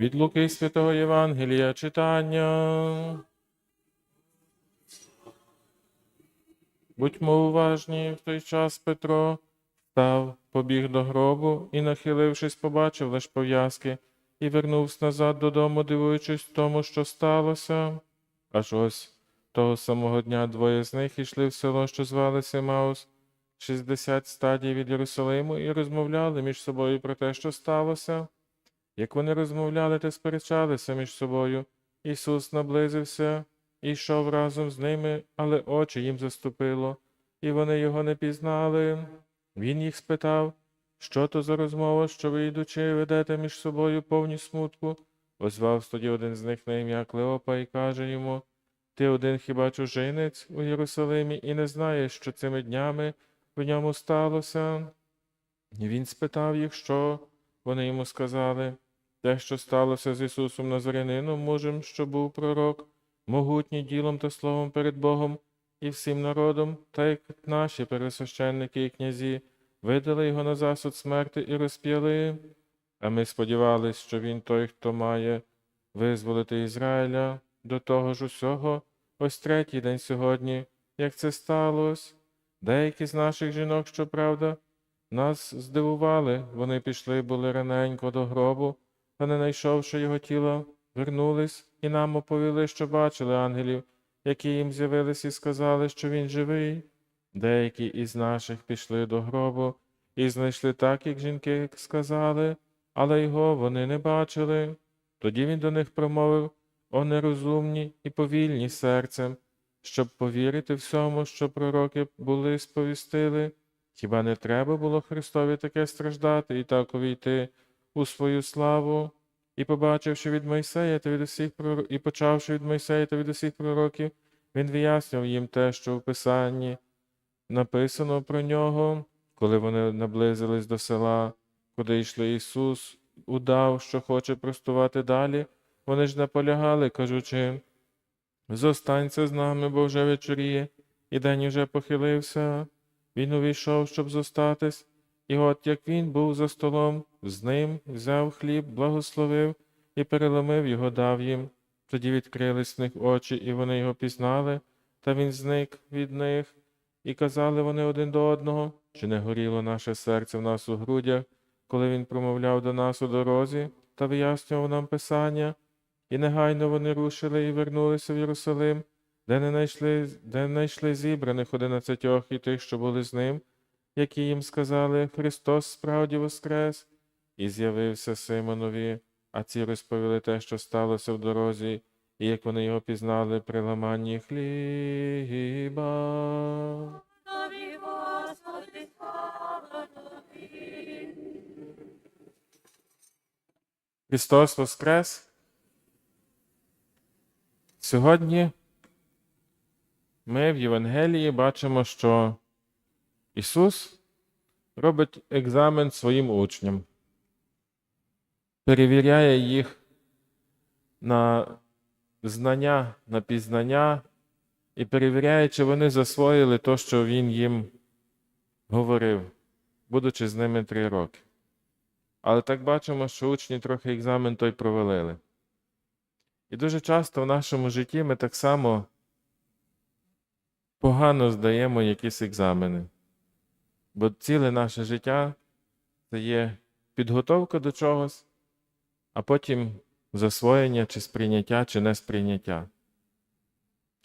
Від Луки Святого Євангелія читання. Будьмо уважні, в той час Петро став, побіг до гробу і, нахилившись, побачив лиш пов'язки, і вернувся назад додому, дивуючись тому, що сталося. Аж ось того самого дня двоє з них ішли в село, що звалося Маус, 60 стадій від Єрусалиму, і розмовляли між собою про те, що сталося. Як вони розмовляли та сперечалися між собою, Ісус наблизився і йшов разом з ними, але очі їм заступило, і вони його не пізнали. Він їх спитав, що то за розмова, що ви йдучи, ведете між собою повні смутку. Озвався тоді один з них на ім'я Клеопа і каже йому, Ти один хіба чужинець у Єрусалимі і не знаєш, що цими днями в ньому сталося? І він спитав їх, що вони йому сказали. Те, що сталося з Ісусом Назарянином, мужем, що був пророк, могутній ділом та словом перед Богом і всім народом, та як наші пересвященники і князі видали його на засуд смерти і розп'яли. А ми сподівались, що він той, хто має визволити Ізраїля, до того ж усього, ось третій день сьогодні, як це сталося. Деякі з наших жінок, щоправда, нас здивували, вони пішли були раненько до гробу, та не знайшовши його тіла, вернулись і нам оповіли, що бачили ангелів, які їм з'явились і сказали, що він живий. Деякі із наших пішли до гробу і знайшли так, як жінки сказали, але його вони не бачили. Тоді він до них промовив о нерозумні і повільні серцем, щоб повірити всьому, що пророки були сповістили. Хіба не треба було Христові таке страждати і так увійти у свою славу? І побачивши від Мойсея та від усіх пророків, і почавши від Мойсея та від усіх пророків, він вияснив їм те, що в Писанні написано про нього, коли вони наблизились до села, куди йшли Ісус, удав, що хоче простувати далі, вони ж наполягали, кажучи, зостанься з нами, бо вже вечоріє, і день уже похилився. Він увійшов, щоб зостатись, і от як він був за столом, з ним взяв хліб, благословив і переломив його, дав їм. Тоді відкрились в них очі, і вони його пізнали, та він зник від них, і казали вони один до одного, чи не горіло наше серце в нас у грудях, коли він промовляв до нас у дорозі та вияснював нам Писання, і негайно вони рушили і вернулися в Єрусалим, де не знайшли, де не знайшли зібраних одинадцятьох і тих, що були з ним, які їм сказали, Христос справді воскрес, і з'явився Симонові, а ці розповіли те, що сталося в дорозі, і як вони його пізнали при ламанні хліба. Христос Воскрес. Сьогодні ми в Євангелії бачимо, що Ісус робить екзамен своїм учням, перевіряє їх на знання, на пізнання і перевіряє, чи вони засвоїли те, що Він їм говорив, будучи з ними три роки. Але так бачимо, що учні трохи екзамен той провалили. І дуже часто в нашому житті ми так само погано здаємо якісь екзамени. Бо ціле наше життя це є підготовка до чогось, а потім засвоєння чи сприйняття, чи несприйняття.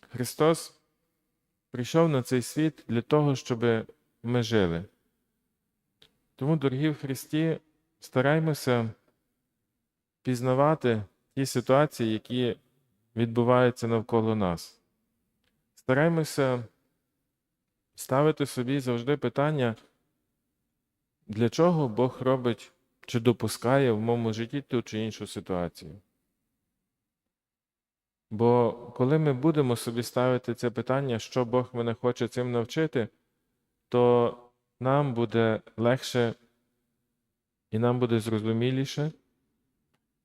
Христос прийшов на цей світ для того, щоб ми жили. Тому, дорогі в Христі, стараймося пізнавати ті ситуації, які відбуваються навколо нас. Стараймося ставити собі завжди питання, для чого Бог робить чи допускає в моєму житті ту чи іншу ситуацію. Бо коли ми будемо собі ставити це питання, що Бог мене хоче цим навчити, то нам буде легше і нам буде зрозуміліше,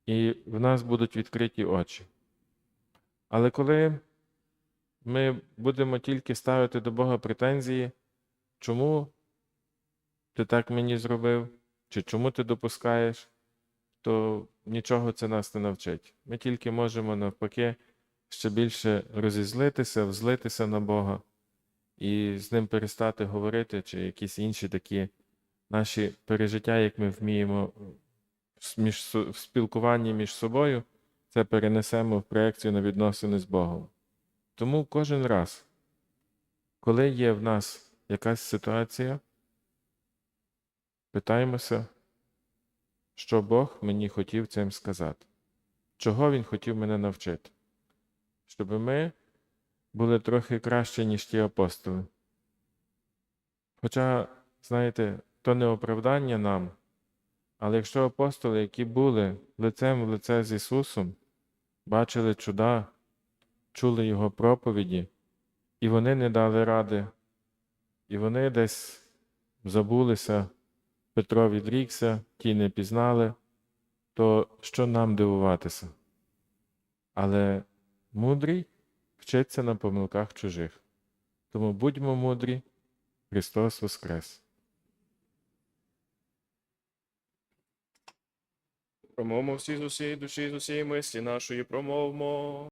і в нас будуть відкриті очі. Але коли ми будемо тільки ставити до Бога претензії, чому ти так мені зробив, чи чому ти допускаєш, то нічого це нас не навчить. Ми тільки можемо навпаки ще більше розізлитися, взлитися на Бога і з ним перестати говорити, чи якісь інші такі наші пережиття, як ми вміємо між, в спілкуванні між собою, це перенесемо в проекцію на відносини з Богом. Тому кожен раз, коли є в нас якась ситуація, питаємося, що Бог мені хотів цим сказати, чого Він хотів мене навчити, щоб ми були трохи краще, ніж ті апостоли. Хоча, знаєте, то не оправдання нам, але якщо апостоли, які були лицем в лице з Ісусом, бачили чуда, чули Його проповіді, і вони не дали ради, і вони десь забулися, Петро відрікся, ті не пізнали, то що нам дивуватися? Але мудрий вчиться на помилках чужих. Тому будьмо мудрі, Христос Воскрес! Промовмо всі з усієї душі, з усієї мислі нашої промовмо.